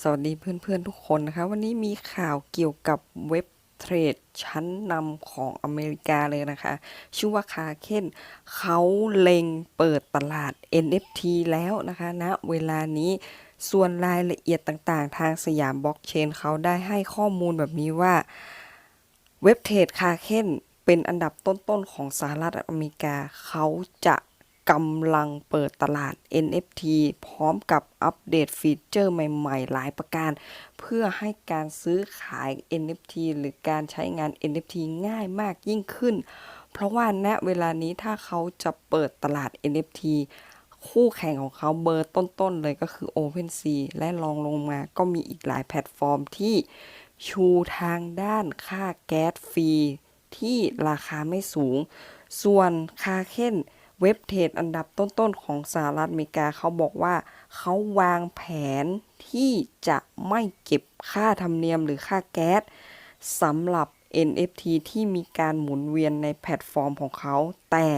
สวัสดีเพื่อนๆทุกคนนะคะ วันนี้มีข่าวเกี่ยวกับเว็บเทรดชั้นนำของอเมริกาเลยนะคะ ชื่อว่าคาเคนเขาเล็งเปิดตลาด NFT แล้วนะคะณนะเวลานี้ส่วนรายละเอียดต่างๆ ทางสยามบล็อกเชนเขาได้ให้ข้อมูลแบบนี้ว่าเว็บเทรดคาเคนเป็นอันดับต้นๆของสหรัฐอเมริกา เขาจะ กำลังเปิดตลาด NFT พร้อมกับอัปเดตฟีเจอร์ใหม่ๆ หลายประการ เพื่อให้การซื้อขาย NFT หรือการใช้งาน NFT ง่ายมากยิ่งขึ้น เพราะว่าณเวลานี้ถ้าเขาจะเปิดตลาด NFT คู่แข่งของเขาเบอร์ต้นๆเลยก็คือ OpenSea และรองลงมาก็มีอีกหลายแพลตฟอร์มที่ชูทางด้านค่าแก๊สฟรีที่ราคาไม่สูง ส่วนคาเคน เว็บเทรดอันดับต้นๆของสหรัฐอเมริกาเขาบอกว่า เขาวางแผนที่จะไม่เก็บค่าธรรมเนียมหรือค่าแก๊สสำหรับ NFT ที่มีการหมุนเวียนในแพลตฟอร์มของเขา แต่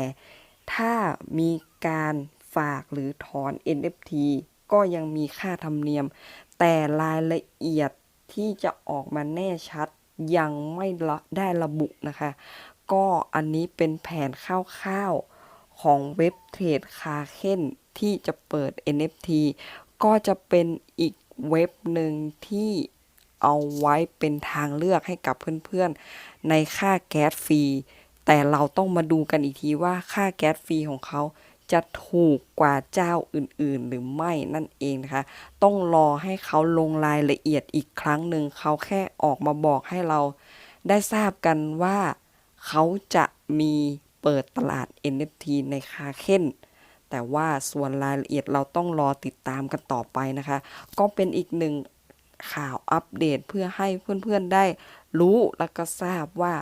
ถ้ามีการฝากหรือถอน NFT ก็ยังมีค่าธรรมเนียม แต่รายละเอียดที่จะออกมาแน่ชัดยังไม่ได้ระบุนะคะ ก็อันนี้เป็นแผนคร่าวๆ ของเว็บเทรดคาเคนที่จะเปิด NFT ก็จะเป็นอีกเว็บหนึ่งที่เอาไว้เป็นทางเลือกให้กับเพื่อนๆ ในค่าแก๊สฟรี แต่เราต้องมาดูกันอีกทีว่าค่าแก๊สฟรีของเขาจะถูกกว่าเจ้าอื่นๆ หรือไม่นั่นเองนะคะ ต้องรอให้เขาลงรายละเอียดอีกครั้งหนึ่ง เขาแค่ออกมาบอกให้เราได้ทราบกันว่าเขาจะมี เปิดตลาด NFT ในคาเค้นแต่ว่าส่วนรายละเอียดเราต้องรอติดตามกันต่อไปนะคะ ก็เป็นอีกหนึ่งข่าวอัปเดตเพื่อให้เพื่อนๆได้รู้และก็ทราบว่า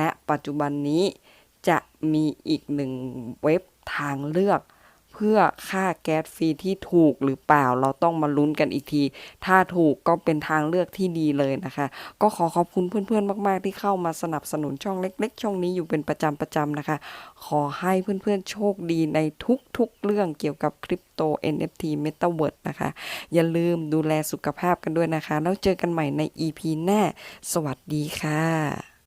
ณปัจจุบันนี้จะมีอีกหนึ่งเว็บทางเลือก พื่อค่าแก๊สฟรีที่ถูกหรือเปล่าเราต้องมาลุ้นกันอีกที ถ้าถูกก็เป็นทางเลือกที่ดีเลยนะคะ ก็ขอขอบคุณเพื่อนๆมาก ๆ ที่เข้ามาสนับสนุนช่องเล็ก ๆ ช่องนี้อยู่เป็นประจำประจำนะคะ ขอให้เพื่อนๆโชคดีในทุกๆเรื่องเกี่ยวกับคริปโต NFT Metaverse นะคะ อย่าลืมดูแลสุขภาพกันด้วยนะคะ แล้วเจอกันใหม่ใน EP หน้า สวัสดีค่ะ